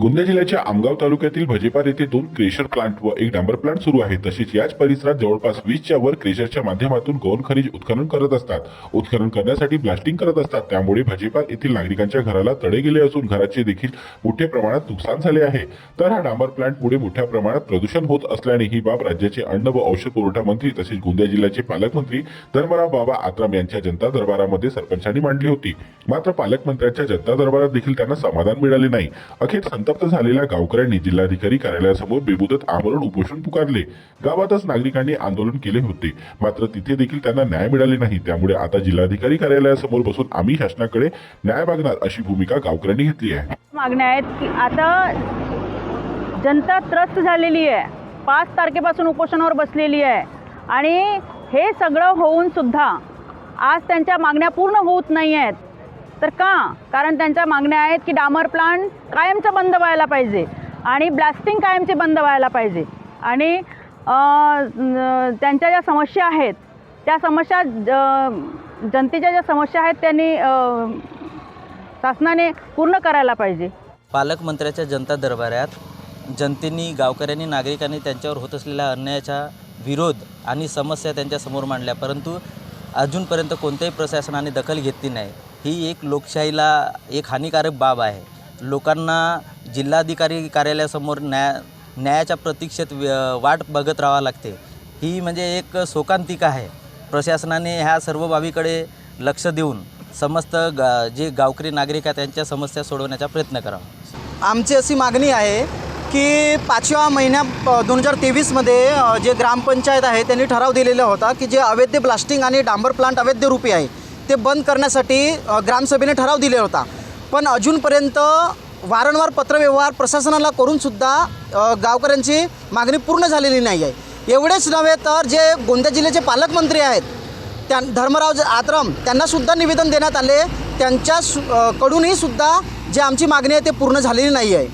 गोंदिया जिल्ह्याच्या आमगाव तालुक्यातील भजेपार येथे दोन क्रेशर प्लांट व एक डांबर प्लांट सुरू आहे. तसेच याच परिसरात जवळपास वीसच्या वर क्रेशरच्या माध्यमातून गौण खनिज उत्खनन करत असतात. उत्खनन करण्यासाठी ब्लास्टिंग करत असतात. त्यामुळे भजेपार येथील नागरिकांच्या घराला तडे गेले असून घराचे देखील मोठ्या प्रमाणात नुकसान झाले आहे. तर हा डांबर प्लांटमुळे मोठ्या प्रमाणात प्रदूषण होत असल्याने ही बाब राज्याचे अन्न व औषध पुरवठा मंत्री तसेच गोंदिया जिल्ह्याचे पालकमंत्री धर्मराव बाबा आत्राम यांच्या जनता दरबारामध्ये सरपंचांनी मांडली होती. मात्र पालकमंत्र्यांच्या जनता दरबारात देखील त्यांना समाधान मिळाले नाही. अखेर संतप्त झालेल्या गावकऱ्यांनी जिल्हाधिकारी कार्यालयासमोर बेमुदत आमरण उपोषण पुकारले. गावातच नागरिकांनी आंदोलन केले होते. मात्र तिथे देखील त्यांना न्याय मिळाले नाही. त्यामुळे आता जिल्हाधिकारी कार्यालयासमोर बसून आम्ही शासनाकडे न्याय मागणार अशी भूमिका गावकऱ्यांनी घेतली आहे. मागण्या आहेत की आता जनता त्रस्त झालेली आहे. पाच तारखेपासून उपोषणावर बसलेली आहे. आणि हे सगळं होऊन सुद्धा आज त्यांच्या मागण्या पूर्ण होत नाही आहेत. तर का? कारण त्यांच्या मागण्या आहेत की डामर प्लांट कायमचं बंद व्हायला पाहिजे आणि ब्लास्टिंग कायमचे बंद व्हायला पाहिजे. आणि त्यांच्या ज्या समस्या आहेत त्या समस्या ज- जनतेच्या ज्या समस्या आहेत त्यांनी शासनाने पूर्ण करायला पाहिजे. पालकमंत्र्याच्या जनता दरबारात जनतेनी गावकऱ्यांनी नागरिकांनी त्यांच्यावर होत असलेल्या अन्यायाचा विरोध आणि समस्या त्यांच्यासमोर मांडल्या. परंतु अजूनपर्यंत कोणत्याही प्रशासनाने दखल घेतली नाही. ही एक लोकशाहीला एक हानिकारक बाब आहे. लोकांना जिल्हाधिकारी कार्यालयासमोर न्याय न्यायाच्या प्रतीक्षेत वाट बघत राहावं लागते. ही म्हणजे एक शोकांतिका आहे. प्रशासनाने ह्या सर्व बाबीकडे लक्ष देऊन समस्त गा जे गावकरी नागरिक आहेत त्यांच्या समस्या सोडवण्याचा प्रयत्न करावा. आमची अशी मागणी आहे की पाचव्या महिन्या दोन हजार तेवीसमध्ये जे ग्रामपंचायत आहे त्यांनी ठराव दिलेला होता की जे अवैध ब्लास्टिंग आणि डांबर प्लांट अवैध रूपी आहे ते बंद करण्यासाठी ग्रामसभेने ठराव दिले होता. पण अजूनपर्यंत वारंवार पत्रव्यवहार प्रशासनाला करूनसुद्धा गावकऱ्यांची मागणी पूर्ण झालेली नाही आहे. एवढेच नव्हे तर जे गोंदिया जिल्ह्याचे पालकमंत्री आहेत त्या धर्मराव आत्रम त्यांनासुद्धा निवेदन देण्यात आले. त्यांच्या सु कडूनही सुद्धा जे आमची मागणी आहे ते पूर्ण झालेली नाही आहे.